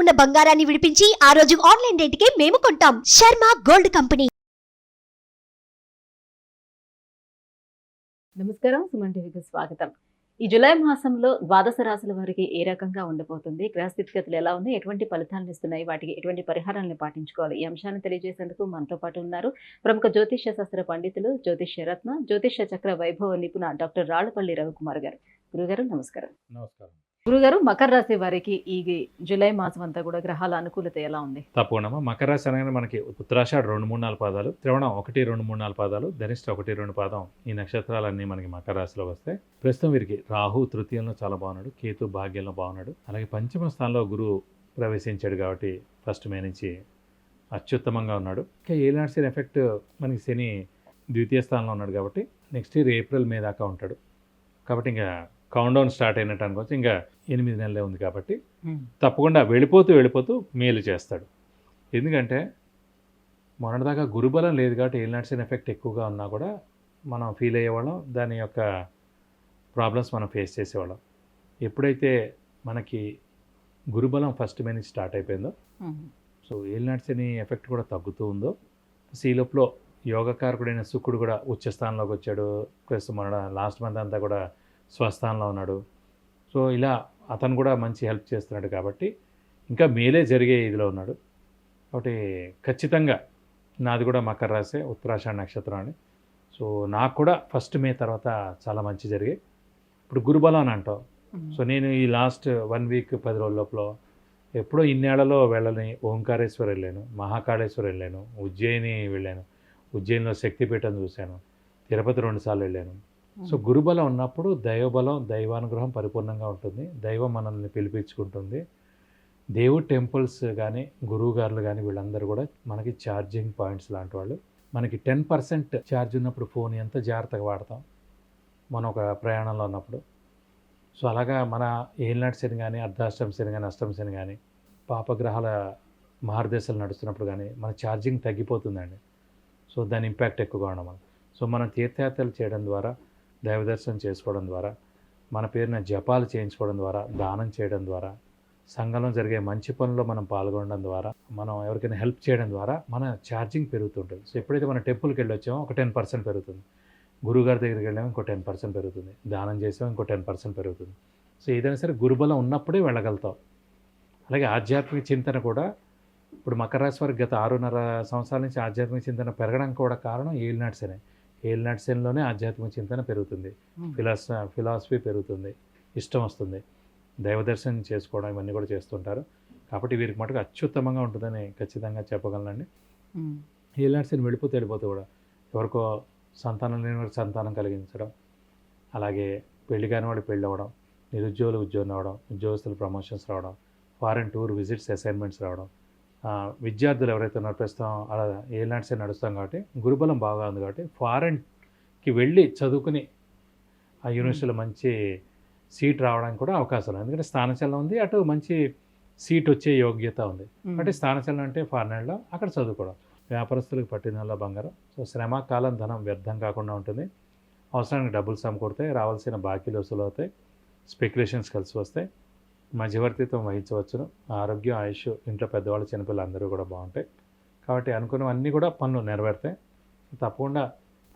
ఉన్న బంగారాన్ని విడిపించి ఆ రోజు ఆన్లైన్ రేటుకే మేము కొంటాం. Sharma gold company. నమస్కారం సుమన్ టీవీకి స్వాగతం. ఈ జూలై మాసంలో ద్వాదశ రాశుల వారికి ఏ రకంగా ఉండబోతుంది? గ్రహ స్థితిగతులు ఎలా ఉన్నాయి? ఎటువంటి ఫలితాలను ఇస్తున్నాయి? వాటికి ఎటువంటి పరిహారాలను పాటించుకోవాలి? ఈ అంశాన్ని తెలియజేసేందుకు మనతో పాటు ఉన్నారు ప్రముఖ జ్యోతిష్య శాస్త్ర పండితులు జ్యోతిష్య రత్న జ్యోతిష్య చక్ర వైభవ నిపుణ డాక్టర్ రాళ్ళపల్లి రవికుమార్ గారు. గురుగారు నమస్కారం. నమస్కారం. గురుగారు మకర రాశి వారికి ఈ జూలై మాసం అంతా కూడా గ్రహాల అనుకూలత ఎలా ఉంది? తప్పకుండా. మకర రాశి అనగానే మనకి ఉత్తరాషాఢ రెండు మూడు నాలుగు పాదాలు త్రివణం ఒకటి రెండు మూడు నాలుగు పాదాలు ధనిష్ట ఒకటి రెండు పాదం ఈ నక్షత్రాలన్నీ మనకి మకర రాశిలో వస్తాయి. ప్రస్తుతం వీరికి రాహు తృతీయంలో చాలా బాగున్నాడు కేతు భాగ్యంలో బాగున్నాడు. అలాగే పంచమ స్థానంలో గురువు ప్రవేశించాడు కాబట్టి ఫస్ట్ మే నుంచి అత్యుత్తమంగా ఉన్నాడు. ఇంకా ఏలినాడ్సిన ఎఫెక్ట్ మనకి శని ద్వితీయ స్థానంలో ఉన్నాడు కాబట్టి నెక్స్ట్ ఇయర్ ఏప్రిల్ మే దాకా ఉంటాడు. కాబట్టి ఇంకా డౌన్ స్టార్ట్ అయినట్టు అనుకోవచ్చు ఇంకా ఎనిమిది నెలలే ఉంది కాబట్టి తప్పకుండా వెళ్ళిపోతూ వెళ్ళిపోతూ మేలు చేస్తాడు. ఎందుకంటే మొన్నటిదాకా గురుబలం లేదు కాబట్టి ఏలినాడ్సిన ఎఫెక్ట్ ఎక్కువగా ఉన్నా కూడా మనం ఫీల్ అయ్యేవాళ్ళం దాని యొక్క ప్రాబ్లమ్స్ మనం ఫేస్ చేసేవాళ్ళం. ఎప్పుడైతే మనకి గురుబలం ఫస్ట్ మే నుంచి స్టార్ట్ అయిపోయిందో సో ఏలినాడ్సిన ఎఫెక్ట్ కూడా తగ్గుతూ ఉందో సీలోప్లో యోగకారకుడైన శుక్రుడు కూడా ఉచ్చ స్థానంలోకి వచ్చాడు. ప్లస్ మన లాస్ట్ మంత్ అంతా కూడా స్వస్థానంలో ఉన్నాడు. సో ఇలా అతను కూడా మంచి హెల్ప్ చేస్తున్నాడు కాబట్టి ఇంకా మేలే జరిగే ఇదిలో ఉన్నాడు. కాబట్టి ఖచ్చితంగా నాది కూడా మకర రాశి ఉత్తరాషాఢ నక్షత్రం అని. సో నాకు కూడా ఫస్ట్ మే తర్వాత చాలా మంచి జరిగాయి ఇప్పుడు గురుబలం అని అంటాం సో నేను ఈ లాస్ట్ వన్ వీక్ పది రోజుల లోపల ఎప్పుడో ఇన్నేళ్ళలో వెళ్ళని ఓంకారేశ్వర్ వెళ్ళాను మహాకాళేశ్వర్ వెళ్ళాను ఉజ్జయిని వెళ్ళాను ఉజ్జయినిలో శక్తిపీఠం చూశాను తిరుపతి రెండుసార్లు వెళ్ళాను. Hmm. సో గురుబలం ఉన్నప్పుడు దైవబలం దైవానుగ్రహం పరిపూర్ణంగా ఉంటుంది. దైవం మనల్ని పిలిపించుకుంటుంది. దేవుడు టెంపుల్స్ కానీ గురువు గారులు కానీ వీళ్ళందరూ కూడా మనకి ఛార్జింగ్ పాయింట్స్ లాంటి వాళ్ళు. మనకి టెన్ పర్సెంట్ ఛార్జ్ ఉన్నప్పుడు ఫోన్ ఎంత జాగ్రత్తగా వాడతాం? మనం ఒక ప్రయాణంలో ఉన్నప్పుడు. సో అలాగా మన ఏలినాటి శని కానీ అర్ధాష్టం శని కానీ అష్టం శని కానీ పాపగ్రహాల మహారదేశాలు నడుస్తున్నప్పుడు కానీ మన ఛార్జింగ్ తగ్గిపోతుందండి. సో దాని ఇంపాక్ట్ ఎక్కువగా ఉండడం సో మనం తీర్థయాత్రలు చేయడం ద్వారా దైవదర్శనం చేసుకోవడం ద్వారా మన పేరున జపాలు చేయించుకోవడం ద్వారా దానం చేయడం ద్వారా సంఘంలో జరిగే మంచి పనుల్లో మనం పాల్గొనడం ద్వారా మనం ఎవరికైనా హెల్ప్ చేయడం ద్వారా మన ఛార్జింగ్ పెరుగుతుంటుంది. సో ఎప్పుడైతే మనం టెంపుల్కి వెళ్ళి వచ్చామో ఒక టెన్ పర్సెంట్ పెరుగుతుంది. గురువుగారి దగ్గరికి వెళ్ళాము ఇంకో టెన్ పర్సెంట్ పెరుగుతుంది. దానం చేసాం ఇంకో టెన్ పర్సెంట్ పెరుగుతుంది. సో ఏదైనా సరే గురుబలం ఉన్నప్పుడే వెళ్ళగలుగుతాం. అలాగే ఆధ్యాత్మిక చింతన కూడా ఇప్పుడు మకర రాశి వారికి గత ఆరున్నర సంవత్సరాల నుంచి ఆధ్యాత్మిక చింతన పెరగడానికి కూడా కారణం ఏలినాట్స్ శని. ఏలినాటి శనిలోనే ఆధ్యాత్మిక చింతన పెరుగుతుంది. ఫిలాస ఫిలాసఫీ పెరుగుతుంది. ఇష్టం వస్తుంది. దైవ దర్శనం చేసుకోవడం ఇవన్నీ కూడా చేస్తుంటారు. కాబట్టి వీరికి మటుకు అత్యుత్తమంగా ఉంటుందని ఖచ్చితంగా చెప్పగలనండి. ఏలినాటి వెళ్ళిపోతే వెళ్ళిపోతే కూడా ఎవరికో సంతానం లేని వారికి సంతానం కలిగించడం అలాగే పెళ్ళి కాని వాడు పెళ్ళి అవ్వడం నిరుద్యోగులు ఉద్యోగం రావడం ఉద్యోగస్తులు ప్రమోషన్స్ రావడం ఫారెన్ టూర్ విజిట్స్ అసైన్మెంట్స్ రావడం విద్యార్థులు ఎవరైతే ఉన్నారో ప్రస్తుతం అలా ఏలాంటి నడుస్తాం కాబట్టి గురుబలం బాగా ఉంది కాబట్టి ఫారెన్కి వెళ్ళి చదువుకుని ఆ యూనివర్సిటీలో మంచి సీట్ రావడానికి కూడా అవకాశం ఉంది ఎందుకంటే స్థానచలనం ఉంది అటు మంచి సీట్ వచ్చే యోగ్యత ఉంది. అంటే స్థానచలనం అంటే ఫారెన్లో అక్కడ చదువుకోవడం. వ్యాపారస్తులకు పట్టిన బంగారం. సో శ్రమ కాలం ధనం వ్యర్థం కాకుండా ఉంటుంది. అవసరానికి డబ్బులు సమకూడతాయి రావాల్సిన బాకీలు వసూలు అవుతాయి స్పెక్యులేషన్స్ కలిసి వస్తాయి. మధ్యవర్తిత్వం వహించవచ్చును. ఆరోగ్యం ఆయుష్ ఇంట్లో పెద్దవాళ్ళు చిన్నపిల్లలు అందరూ కూడా బాగుంటాయి. కాబట్టి అనుకున్నవన్నీ కూడా పనులు నెరవేరుతాయి తప్పకుండా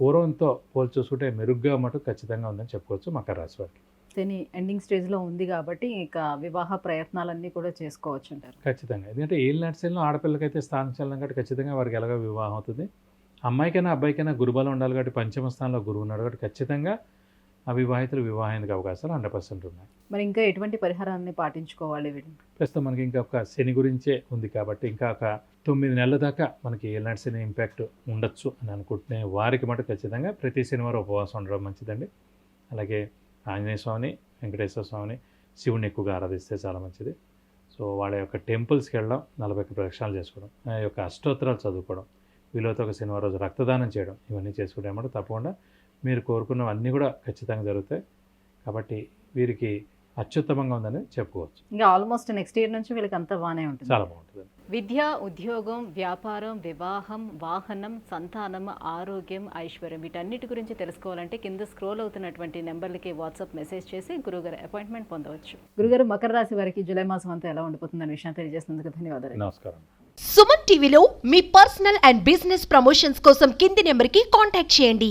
పూర్వంతో పోల్చి చూసుకుంటే మెరుగ్గా మటు ఖచ్చితంగా ఉందని చెప్పుకోవచ్చు మకర రాశి వారికి. శని ఎండింగ్ స్టేజ్లో ఉంది కాబట్టి ఇక వివాహ ప్రయత్నాలన్నీ కూడా చేసుకోవచ్చు అంటారు. ఖచ్చితంగా. ఎందుకంటే ఏళ్ళు నడిచేలో ఆడపిల్లకైతే స్థానం చలనం కాబట్టి ఖచ్చితంగా వారికి ఎలాగో వివాహం అవుతుంది. అమ్మాయికైనా అబ్బాయికైనా గురుబలం ఉండాలి కాబట్టి పంచమ స్థానంలో గురువు ఉన్నాడు కాబట్టి ఖచ్చితంగా అవివాహితులు వివాహానికి అవకాశాలు హండ్రెడ్ పర్సెంట్ ఉన్నాయి. మరి ఇంకా ఎటువంటి పరిహారాన్ని పాటించుకోవాలి ప్రస్తుతం మనకి ఇంకా ఒక శని గురించే ఉంది కాబట్టి ఇంకా ఒక తొమ్మిది నెలల దాకా మనకి ఏలాంటి శని ఇంపాక్ట్ ఉండొచ్చు అని అనుకుంటునే వారికి మటు ఖచ్చితంగా ప్రతి శనివారం ఉపవాసం ఉండడం మంచిదండి. అలాగే ఆంజనేయ స్వామిని వెంకటేశ్వర స్వామిని శివుని ఎక్కువగా ఆరాధిస్తే చాలా మంచిది. సో వాళ్ళ యొక్క టెంపుల్స్కి వెళ్ళడం నలభై ఒక్క ప్రదక్షిణాలు చేసుకోవడం ఆ యొక్క అష్టోత్తరాలు చదువుకోవడం వీళ్ళతో ఒక శనివారం రోజు రక్తదానం చేయడం ఇవన్నీ చేసుకుంటే తప్పకుండా మీరు కోరుకున్నవన్నీ కూడా ఖచ్చితంగా జరుగుతాయి. కాబట్టి వీరికి అత్యుత్తమంగా ఉందని చెప్పుకోవచ్చు. ఇంకా ఆల్మోస్ట్ నెక్స్ట్ ఇయర్ నుంచి వీళ్ళకి అంతా బాగానే ఉంటుంది. చాలా బాగుంటుంది విద్య ఉద్యోగం వ్యాపారం వివాహం వాహనం సంతానం ఆరోగ్యం ఐశ్వర్యం వీటన్నిటి గురించి తెలుసుకోవాలంటే కింద స్క్రోల్ అవుతున్నటువంటి నెంబర్లకి వాట్సాప్ మెసేజ్ చేసి గురుగారు అపాయింట్మెంట్ పొందవచ్చు. గురుగారు మకర రాశి వారికి జూలై మాసం అంతా ఎలా ఉండిపోతుందనే విషయం తెలియజేసినందుకు ధన్యవాదాలు. నమస్కారం. సుమన్ టీవీలో మీ పర్సనల్ అండ్ బిజినెస్ ప్రమోషన్స్ కోసం కింది నెంబర్కి కాంటాక్ట్ చేయండి.